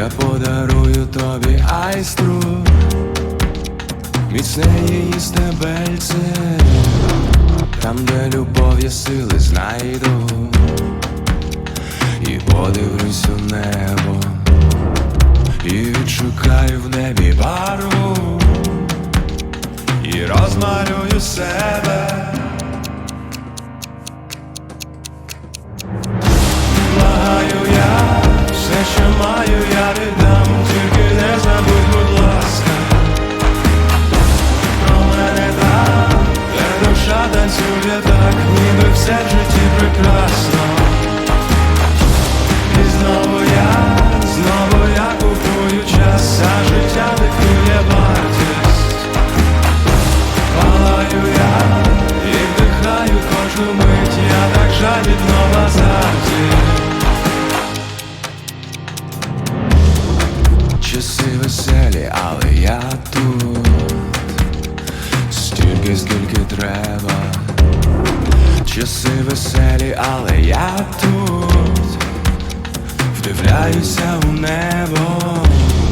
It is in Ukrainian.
Я подарую тобі айстру, міцне її стебельце, там, де любов є сили, знайду. І подивлюсь у небо, і відшукаю в небі барву, і розмалюю себе. Душа так, ніби все в житті прекрасно. І знову я, знову я купую час, а життя диктує вартість. Палаю я і вдихаю кожну мить, я так жадібно в азарті. Часи веселі, але я тут стільки, скільки треба. Веселі, але я тут. Вдивляюся у небо